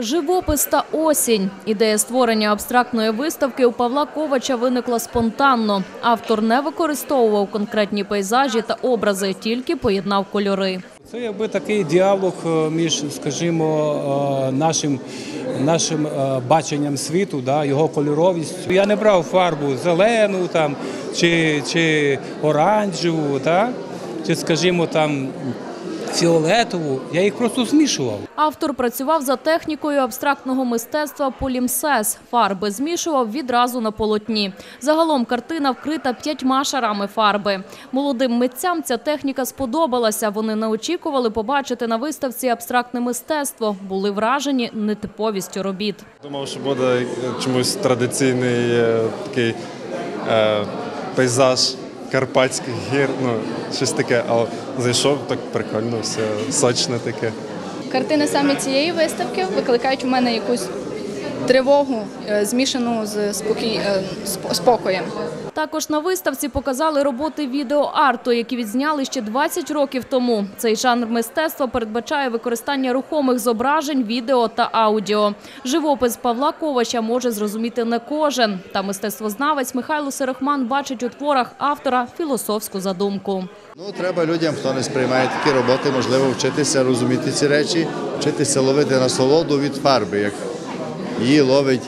Живопис та осінь. Ідея створення абстрактної виставки у Павла Ковача виникла спонтанно. Автор не використовував конкретні пейзажі та образи, тільки поєднав кольори. Це якби такий діалог е, між, скажімо, е, нашим, нашим е, баченням світу, да, його кольоровістю. Я не брав фарбу зелену там, чи, чи оранжеву, да, чи, скажімо, там фіолетову. Я їх просто змішував. Автор працював за технікою абстрактного мистецтва полімсес. Фарби змішував відразу на полотні. Загалом картина вкрита п'ятьма шарами фарби. Молодим митцям ця техніка сподобалася. Вони не очікували побачити на виставці абстрактне мистецтво. Були вражені нетиповістю робіт. Думав, що буде чомусь традиційний е, такий е, пейзаж Карпатських гір, ну щось таке, але зайшов так прикольно, все сочне таке. Картини саме цієї виставки викликають у мене якусь тривогу, е, змішану з спокій, е, спокоєм. Також на виставці показали роботи відеоарту, які відзняли ще 20 років тому. Цей жанр мистецтва передбачає використання рухомих зображень, відео та аудіо. Живопис Павла Ковача може зрозуміти не кожен. Та мистецтвознавець Михайло Серехман бачить у творах автора філософську задумку. Ну, треба людям, хто не сприймає такі роботи, можливо, вчитися розуміти ці речі, вчитися ловити насолоду від фарби, як її ловить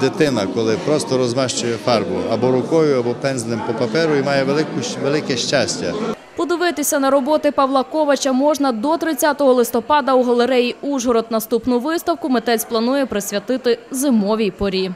дитина, коли просто розмащує фарбу або рукою, або пензлем по паперу і має велику, велике щастя. Подивитися на роботи Павла Ковача можна до 30 листопада у галереї Ужгород. Наступну виставку митець планує присвятити зимовій порі.